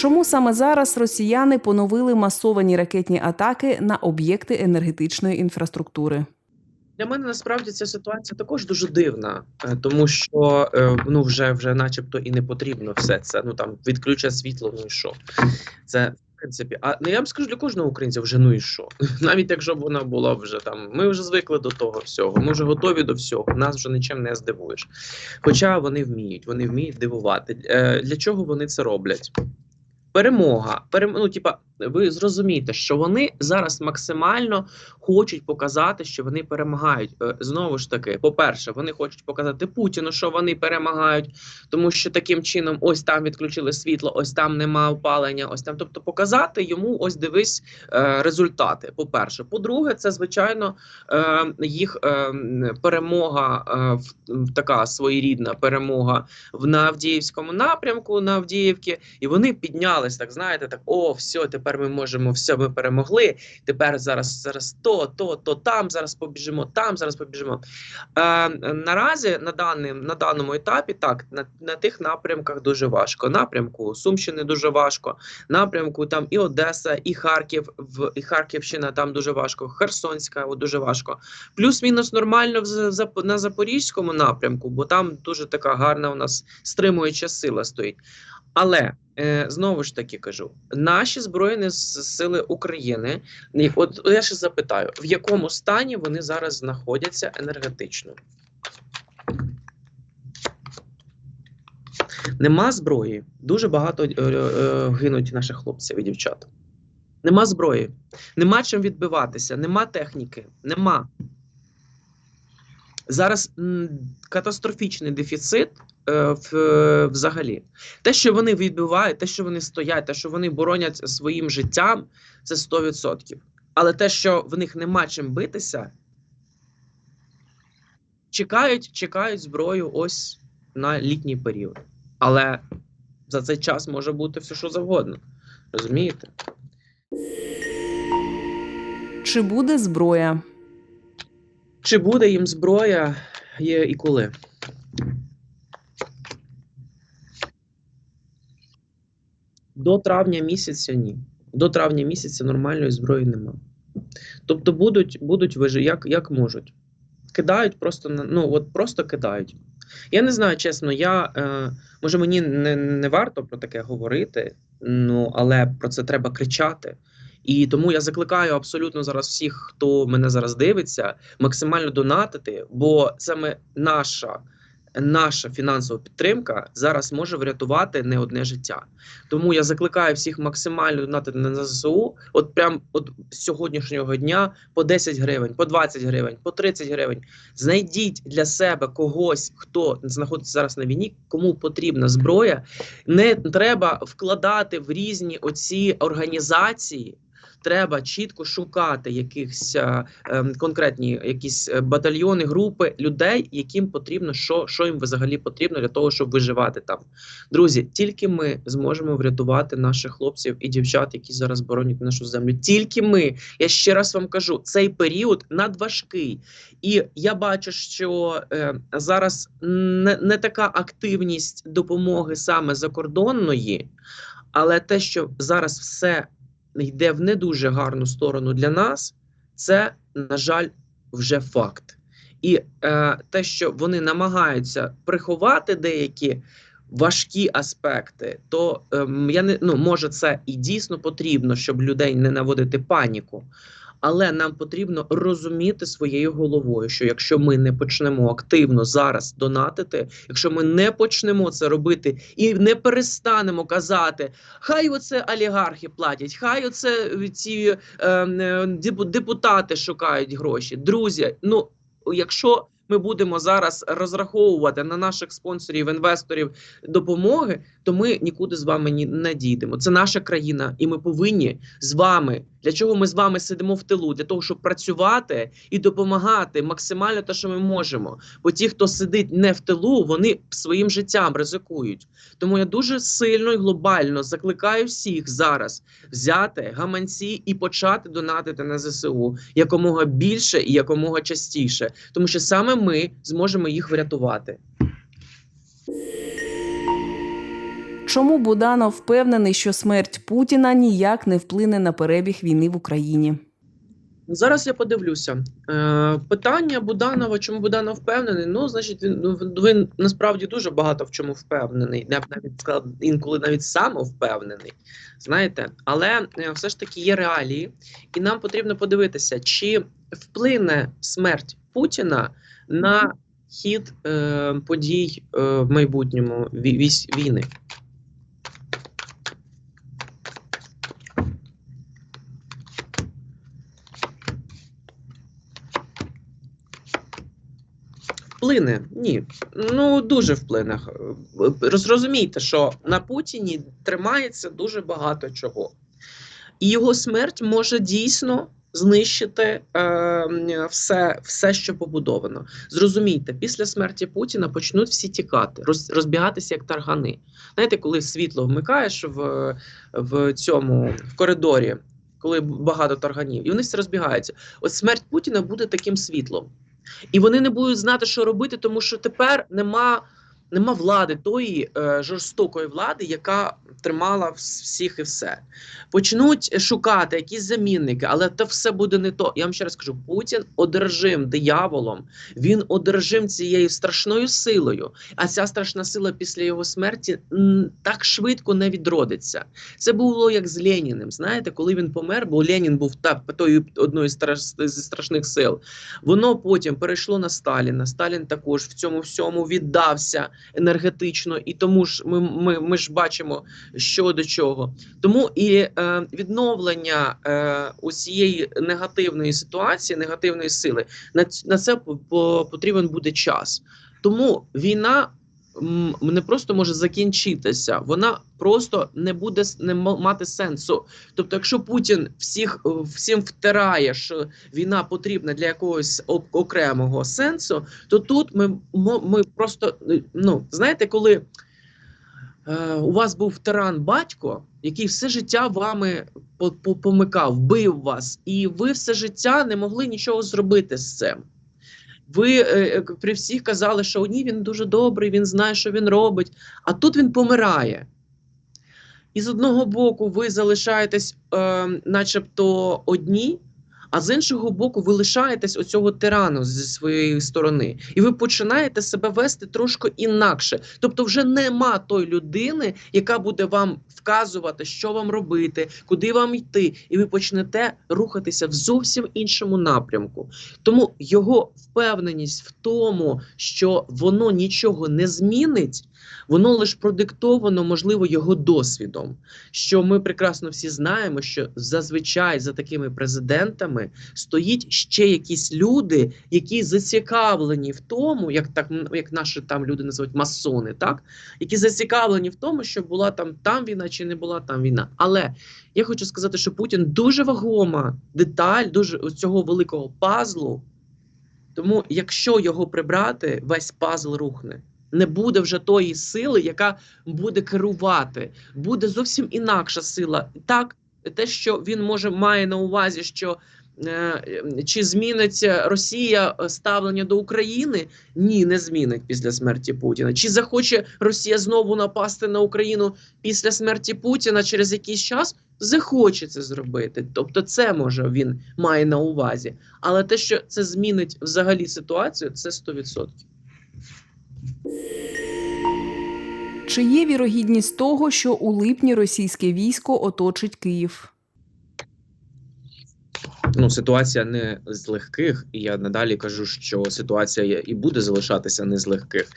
Чому саме зараз росіяни поновили масовані ракетні атаки на об'єкти енергетичної інфраструктури? Для мене насправді ця ситуація також дуже дивна, е, тому що е, ну вже вже, начебто, і не потрібно все це. Ну там відключать світло, ну і що? Це в принципі. А ну я вам скажу для кожного українця вже ну і що? Навіть якщо б вона була вже там, ми вже звикли до того всього, ми вже готові до всього. Нас вже нічим не здивуєш. Хоча вони вміють, вони вміють дивувати. Е, Для чого вони це роблять? Перемога, перем... ну, типа, ви зрозумієте, що вони зараз максимально хочуть показати, що вони перемагають. Е, Знову ж таки, по-перше, вони хочуть показати Путіну, що вони перемагають, тому що таким чином, ось там відключили світло, ось там нема опалення, ось там. Тобто, показати йому, ось дивись е, результати. По-перше, по-друге, це звичайно е, їх перемога, така своєрідна перемога в Авдіївському напрямку на Авдіївці, і вони піднялись, так знаєте, так о, все, тепер ми можемо, все, ми перемогли. Тепер зараз, зараз то, то, то там, зараз побіжимо, там, зараз побіжимо. Е, наразі на даним на даному етапі, так, на, на тих напрямках дуже важко. Напрямку Сумщини дуже важко, напрямку там і Одеса, і Харків, в і Харківщина там дуже важко, Херсонська о, дуже важко. Плюс-мінус нормально в, Зап- на Запорізькому напрямку, бо там дуже така гарна у нас стримуюча сила стоїть. Але е, знову ж таки кажу: наші збройні сили України, от я ще запитаю, в якому стані вони зараз знаходяться енергетично? Нема зброї. Дуже багато е, е, гинуть наших хлопців і дівчат. Нема зброї, нема чим відбиватися, нема техніки, нема. Зараз катастрофічний дефіцит е, е, взагалі. Те, що вони відбивають, те, що вони стоять, те, що вони боронять своїм життям, це 100%. Але те, що в них нема чим битися, чекають, чекають зброю ось на літній період. Але за цей час може бути все, що завгодно. Розумієте? Чи буде зброя? Чи буде їм зброя є і коли? До травня місяця ні. До травня місяця нормальної зброї нема. Тобто будуть, будуть вижи, як, як можуть. Кидають просто на ну от просто кидають. Я не знаю, чесно, я е, може мені не, не варто про таке говорити, ну але про це треба кричати. І тому я закликаю абсолютно зараз всіх, хто мене зараз дивиться, максимально донатити, бо саме наша, наша фінансова підтримка зараз може врятувати не одне життя. Тому я закликаю всіх максимально донатити на ЗСУ. От прям от сьогоднішнього дня по 10 гривень, по 20 гривень, по 30 гривень. Знайдіть для себе когось, хто знаходиться зараз на війні, кому потрібна зброя. Не треба вкладати в різні оці організації. Треба чітко шукати якихось е, ем, конкретні якісь е, батальйони, групи людей, яким потрібно, що, що їм взагалі потрібно для того, щоб виживати там. Друзі, тільки ми зможемо врятувати наших хлопців і дівчат, які зараз боронять нашу землю. Тільки ми. Я ще раз вам кажу, цей період надважкий. І я бачу, що е, зараз не, не така активність допомоги саме закордонної, але те, що зараз все йде в не дуже гарну сторону для нас, це, на жаль, вже факт. І е, те, що вони намагаються приховати деякі важкі аспекти, то е, я не ну може це і дійсно потрібно, щоб людей не наводити паніку. Але нам потрібно розуміти своєю головою, що якщо ми не почнемо активно зараз донатити, якщо ми не почнемо це робити і не перестанемо казати, хай оце олігархи платять, хай оце ці е, е, депутати шукають гроші. Друзі, ну якщо ми будемо зараз розраховувати на наших спонсорів, інвесторів допомоги, то ми нікуди з вами не дійдемо. Це наша країна, і ми повинні з вами. Для чого ми з вами сидимо в тилу? Для того, щоб працювати і допомагати максимально те, що ми можемо. Бо ті, хто сидить не в тилу, вони своїм життям ризикують. Тому я дуже сильно і глобально закликаю всіх зараз взяти гаманці і почати донатити на ЗСУ якомога більше і якомога частіше, тому що саме ми зможемо їх врятувати. Чому Буданов впевнений, що смерть Путіна ніяк не вплине на перебіг війни в Україні? Зараз я подивлюся. Е, питання Буданова, чому Буданов впевнений? Ну, значить, він, ну, він- насправді дуже багато в чому впевнений. Я б навіть сказав, інколи навіть самовпевнений. Знаєте, але е, все ж таки є реалії, і нам потрібно подивитися, чи вплине смерть Путіна на хід е, подій е, в майбутньому ві- війни. Вплине? Ні. Ну, дуже вплине. Розрозумійте, що на Путіні тримається дуже багато чого. І його смерть може дійсно знищити е, все, все, що побудовано. Зрозумійте, після смерті Путіна почнуть всі тікати, роз, розбігатися як таргани. Знаєте, коли світло вмикаєш в, в цьому в коридорі, коли багато тарганів, і вони всі розбігаються. От смерть Путіна буде таким світлом. І вони не будуть знати, що робити, тому що тепер нема, нема влади тої е, жорстокої влади, яка тримала всіх і все. Почнуть шукати якісь замінники, але це все буде не то. Я вам ще раз кажу: Путін одержим дияволом, він одержим цією страшною силою. А ця страшна сила після його смерті так швидко не відродиться. Це було як з Леніним. Знаєте, коли він помер, бо Ленін був та тою одною зі страшних сил. Воно потім перейшло на Сталіна. Сталін також в цьому всьому віддався енергетично, і тому ж ми, ми, ми ж бачимо, що до чого. Тому і е, відновлення е, усієї негативної ситуації, негативної сили на, на це по- по- потрібен буде час. Тому війна. Не просто може закінчитися, вона просто не буде не ма- мати сенсу. Тобто, якщо Путін всіх е, всім втирає, що війна потрібна для якогось окремого сенсу, то тут ми, ми просто е, ну знаєте, коли е, у вас був тиран батько, який все життя вами по- по- помикав, бив вас, і ви все життя не могли нічого зробити з цим. Ви е, е, при всіх казали, що ні, він дуже добрий, він знає, що він робить, а тут він помирає. І з одного боку, ви залишаєтесь, е, начебто, одні, а з іншого боку, ви лишаєтесь оцього тирану зі своєї сторони, і ви починаєте себе вести трошки інакше. Тобто, вже нема той людини, яка буде вам вказувати, що вам робити, куди вам йти, і ви почнете рухатися в зовсім іншому напрямку. Тому його впевненість в тому, що воно нічого не змінить, воно лише продиктовано, можливо, його досвідом. Що ми прекрасно всі знаємо, що зазвичай за такими президентами стоїть ще якісь люди, які зацікавлені в тому, як так як наші там люди називають масони, так які зацікавлені в тому, що була там там війна чи не була там війна. Але я хочу сказати, що Путін дуже вагома деталь, дуже цього великого пазлу. Тому, якщо його прибрати, весь пазл рухне. Не буде вже тої сили, яка буде керувати. Буде зовсім інакша сила. Так, те, що він може має на увазі, що чи зміниться Росія е, ставлення до України? Ні, не змінить після смерті Путіна. Чи захоче Росія знову напасти на Україну після смерті Путіна через якийсь час? Захоче це зробити. Тобто, це може він має на увазі. Але те, що це змінить взагалі ситуацію, це 100%. Чи є вірогідність того, що у липні російське військо оточить Київ? Ну, ситуація не з легких, і я надалі кажу, що ситуація є і буде залишатися не з легких.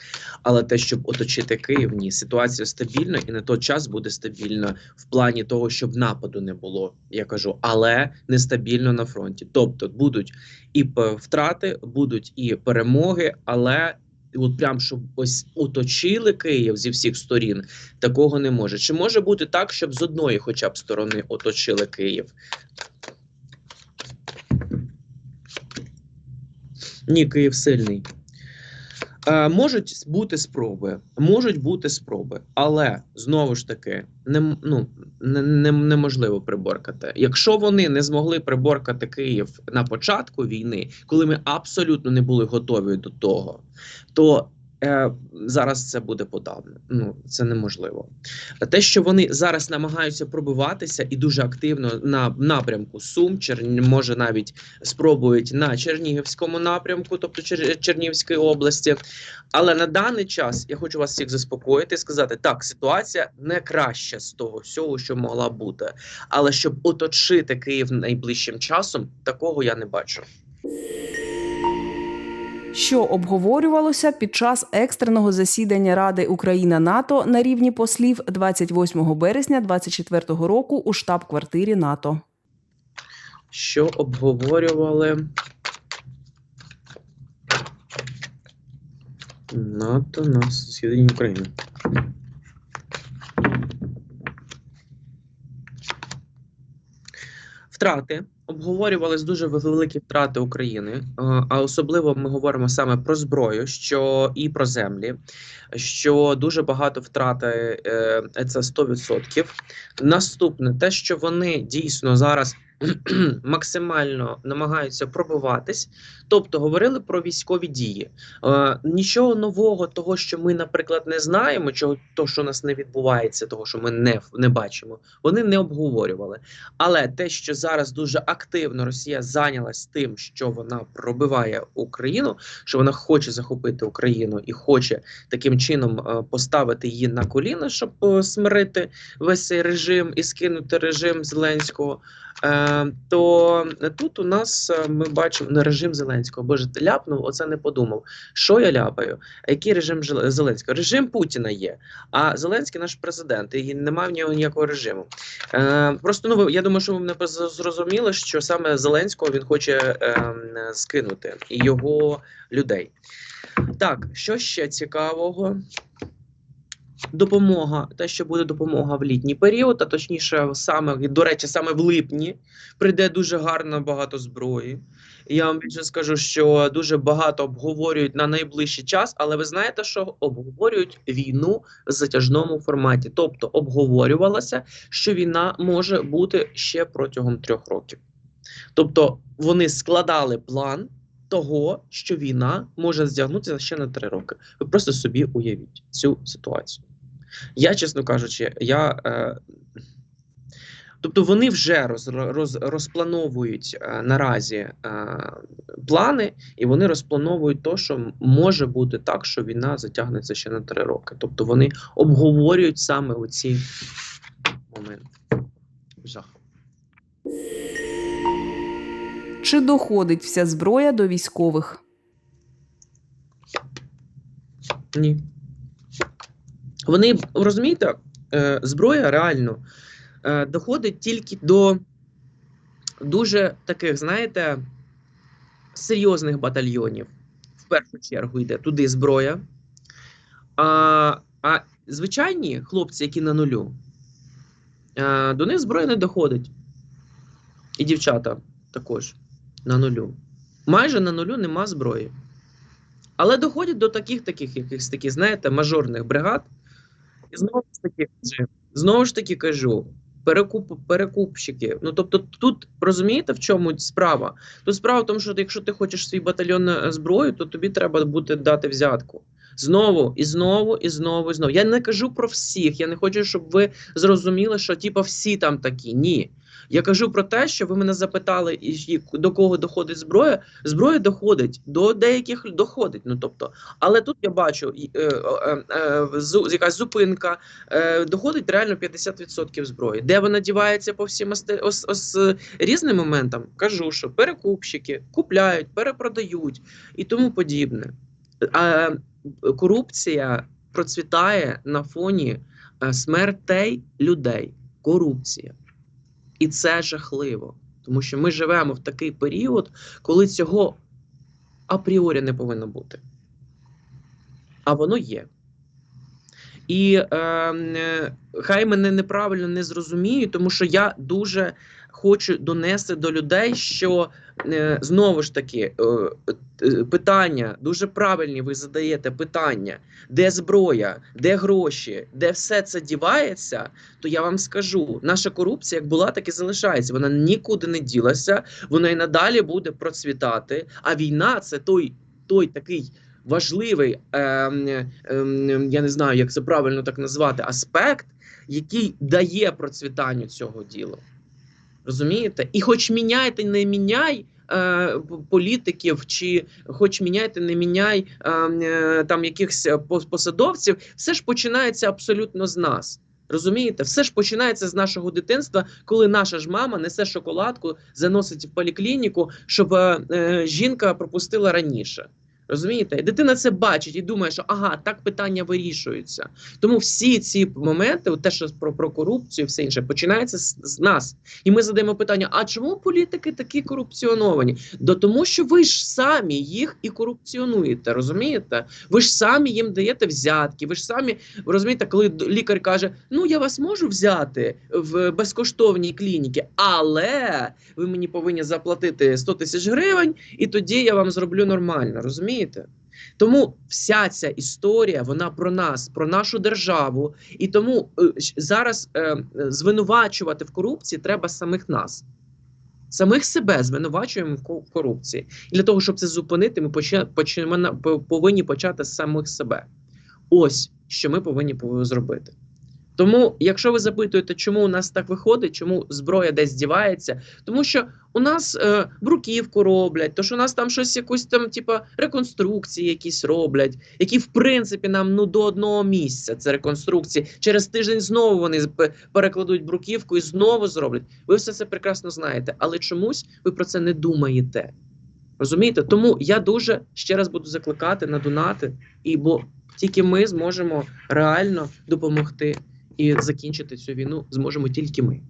Але те, щоб оточити Київ, ні, ситуація стабільна, і на той час буде стабільна в плані того, щоб нападу не було. Я кажу, але нестабільно на фронті. Тобто будуть і втрати, будуть і перемоги, але. От прям щоб ось оточили Київ зі всіх сторін, такого не може. Чи може бути так, щоб з одної, хоча б сторони, оточили Київ? Ні, Київ сильний. Е, можуть бути спроби, можуть бути спроби, але знову ж таки не, ну, не, не, неможливо приборкати. Якщо вони не змогли приборкати Київ на початку війни, коли ми абсолютно не були готові до того, то зараз це буде подавно. Ну це неможливо. Те, що вони зараз намагаються пробиватися і дуже активно на напрямку Сум, Чер... може навіть спробують на Чернігівському напрямку, тобто Чер... Чернігівської області. Але на даний час я хочу вас всіх заспокоїти і сказати: так, ситуація не краща з того всього, що могла бути. Але щоб оточити Київ найближчим часом, такого я не бачу. Що обговорювалося під час екстреного засідання Ради Україна НАТО на рівні послів 28 березня 2024 року у штаб-квартирі НАТО. Що обговорювали НАТО на засіданні України? Втрати обговорювались дуже великі втрати України, е, а особливо ми говоримо саме про зброю, що і про землі, що дуже багато втрати е, це 100%. Наступне, те, що вони дійсно зараз максимально намагаються пробиватись, тобто говорили про військові дії. Е, нічого нового, того, що ми, наприклад, не знаємо, чого то, що у нас не відбувається, того, що ми не, не бачимо, вони не обговорювали. Але те, що зараз дуже активно Росія зайнялась тим, що вона пробиває Україну, що вона хоче захопити Україну і хоче таким чином е, поставити її на коліна, щоб е, смирити весь цей режим і скинути режим Зеленського. Е, то тут у нас е, ми бачимо не режим Зеленського. Боже, ти ляпнув, оце не подумав. Що я ляпаю? Який режим Зеленського? Режим Путіна є, а Зеленський наш президент, і немає в нього ніякого режиму. Е, просто ну я думаю, що ви мене зрозуміли, що саме Зеленського він хоче е, скинути і його людей. Так, що ще цікавого? Допомога, те, що буде допомога в літній період, а точніше, саме до речі, саме в липні прийде дуже гарно багато зброї. Я вам більше скажу, що дуже багато обговорюють на найближчий час, але ви знаєте, що обговорюють війну в затяжному форматі. Тобто обговорювалося, що війна може бути ще протягом трьох років. Тобто вони складали план того, що війна може здягнутися ще на три роки. Ви просто собі уявіть цю ситуацію. Я, чесно кажучи, я. Е, Тобто вони вже роз, роз, розплановують е, наразі е, плани, і вони розплановують то, що може бути так, що війна затягнеться ще на три роки. Тобто вони обговорюють саме оці моменти. Жах. Чи доходить вся зброя до військових? Ні. Вони розумієте, е, зброя реально е, доходить тільки до дуже таких, знаєте, серйозних батальйонів. В першу чергу йде туди зброя. А, а звичайні хлопці, які на нулю, е, до них зброя не доходить. І дівчата також на нулю. Майже на нулю нема зброї. Але доходять до таких, таких, якихось таких, знаєте, мажорних бригад. Знову ж таки знову ж таки кажу, перекуп, перекупщики. Ну тобто, тут розумієте, в чому справа? Тут справа в тому, що якщо ти хочеш свій батальйон зброю, то тобі треба буде дати взятку. Знову і знову, і знову, і знову. Я не кажу про всіх. Я не хочу, щоб ви зрозуміли, що типа всі там такі. Ні. Я кажу про те, що ви мене запитали, до кого доходить зброя. Зброя доходить до деяких доходить. Ну тобто, але тут я бачу е, е, е, якась зупинка, доходить реально 50% зброї. Де вона дівається по всім осте- ос, ос, різним моментам? Кажу, що перекупщики купляють, перепродають і тому подібне. Корупція процвітає на фоні е, смертей людей. Корупція. І це жахливо, тому що ми живемо в такий період, коли цього апріорі не повинно бути. А воно є. І е, е, хай мене неправильно не зрозуміють, тому що я дуже хочу донести до людей, що е, знову ж таки е, е, питання дуже правильні. Ви задаєте питання, де зброя, де гроші, де все це дівається. То я вам скажу, наша корупція як була, так і залишається. Вона нікуди не ділася, вона і надалі буде процвітати. А війна це той, той такий важливий, ем, ем, я не знаю, як це правильно так назвати, аспект, який дає процвітанню цього діла. Розумієте? І хоч міняйте, не міняй е, політиків, чи хоч міняйте, не міняй е, е, там якихось посадовців, все ж починається абсолютно з нас. Розумієте, все ж починається з нашого дитинства, коли наша ж мама несе шоколадку, заносить в поліклініку, щоб жінка пропустила раніше. Розумієте? Дитина це бачить і думає, що ага, так питання вирішуються. Тому всі ці моменти, те, що про, про корупцію, все інше, починається з, з нас. І ми задаємо питання: а чому політики такі корупціоновані? Да тому, що ви ж самі їх і корупціонуєте, розумієте? Ви ж самі їм даєте взятки. Ви ж самі розумієте, коли лікар каже: Ну я вас можу взяти в безкоштовній клініці, але ви мені повинні заплатити 100 тисяч гривень, і тоді я вам зроблю нормально. Розумієте? Тому вся ця історія вона про нас, про нашу державу, і тому е, зараз е, е, звинувачувати в корупції треба самих нас. Самих себе звинувачуємо в корупції. І для того, щоб це зупинити, ми поча- почина- повинні почати з самих себе. Ось що ми повинні зробити. Тому, якщо ви запитуєте, чому у нас так виходить, чому зброя десь дівається, тому що у нас е, бруківку роблять, то що у нас там щось якусь там, типа реконструкції якісь роблять, які в принципі нам ну до одного місця це реконструкції. Через тиждень знову вони перекладуть бруківку і знову зроблять. Ви все це прекрасно знаєте, але чомусь ви про це не думаєте. Розумієте? Тому я дуже ще раз буду закликати на донати, і бо тільки ми зможемо реально допомогти і закінчити цю війну зможемо тільки ми,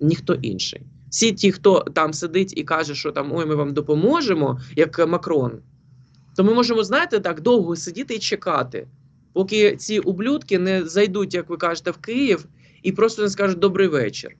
ніхто інший. Всі ті, хто там сидить і каже, що там ой, ми вам допоможемо, як Макрон, то ми можемо, знаєте, так довго сидіти і чекати, поки ці ублюдки не зайдуть, як ви кажете, в Київ і просто не скажуть добрий вечір.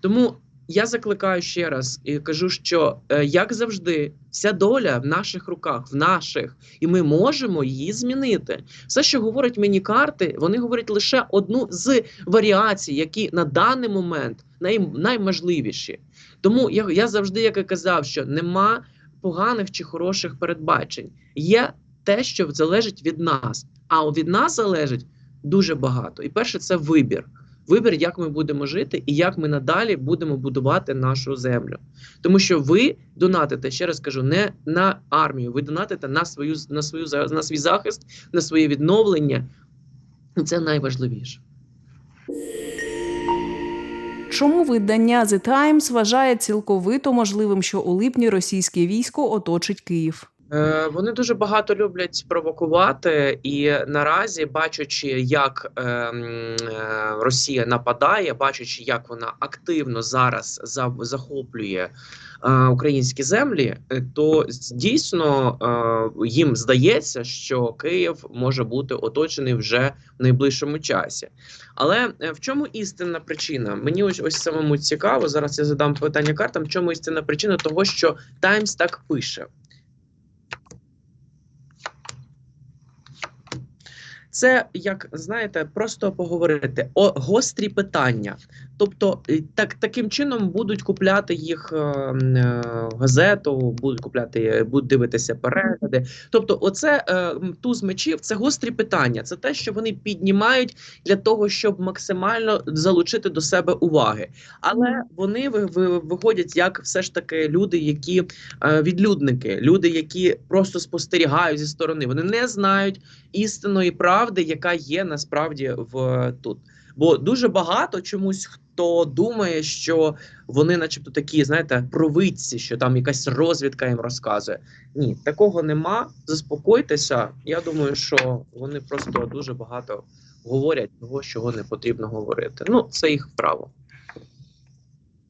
Тому я закликаю ще раз і кажу, що е, як завжди, вся доля в наших руках, в наших, і ми можемо її змінити. Все, що говорять мені карти, вони говорять лише одну з варіацій, які на даний момент най, найможливіші. Тому я, я завжди, як і казав, що нема поганих чи хороших передбачень. Є те, що залежить від нас. А від нас залежить дуже багато. І перше, це вибір. Вибір, як ми будемо жити і як ми надалі будемо будувати нашу землю. Тому що ви донатите, ще раз кажу, не на армію, ви донатите на свою на свою на свій захист, на своє відновлення. Це найважливіше. Чому видання The Times вважає цілковито можливим, що у липні російське військо оточить Київ? Е, Вони дуже багато люблять провокувати, і наразі, бачачи, як е, е, Росія нападає, бачачи, як вона активно зараз захоплює е, українські землі, то дійсно їм здається, що Київ може бути оточений вже в найближчому часі. Але в чому істинна причина? Мені ось ось самому цікаво. Зараз я задам питання картам. В чому істинна причина того, що Таймс так пише? Це як знаєте, просто поговорити о гострі питання. Тобто, е, так таким чином будуть купляти їх е, е, газету, будуть купляти, будуть дивитися перегляди. Тобто, оце е, туз мечів це гострі питання. Це те, що вони піднімають для того, щоб максимально залучити до себе уваги. Але вони ви, ви, виходять як все ж таки люди, які е, відлюдники, люди, які просто спостерігають зі сторони. Вони не знають істинної правди, яка є насправді в тут. Бо дуже багато чомусь хто думає, що вони, начебто, такі, знаєте, провидці, що там якась розвідка їм розказує. Ні, такого нема. Заспокойтеся. Я думаю, що вони просто дуже багато говорять того, чого не потрібно говорити. Ну, це їх право.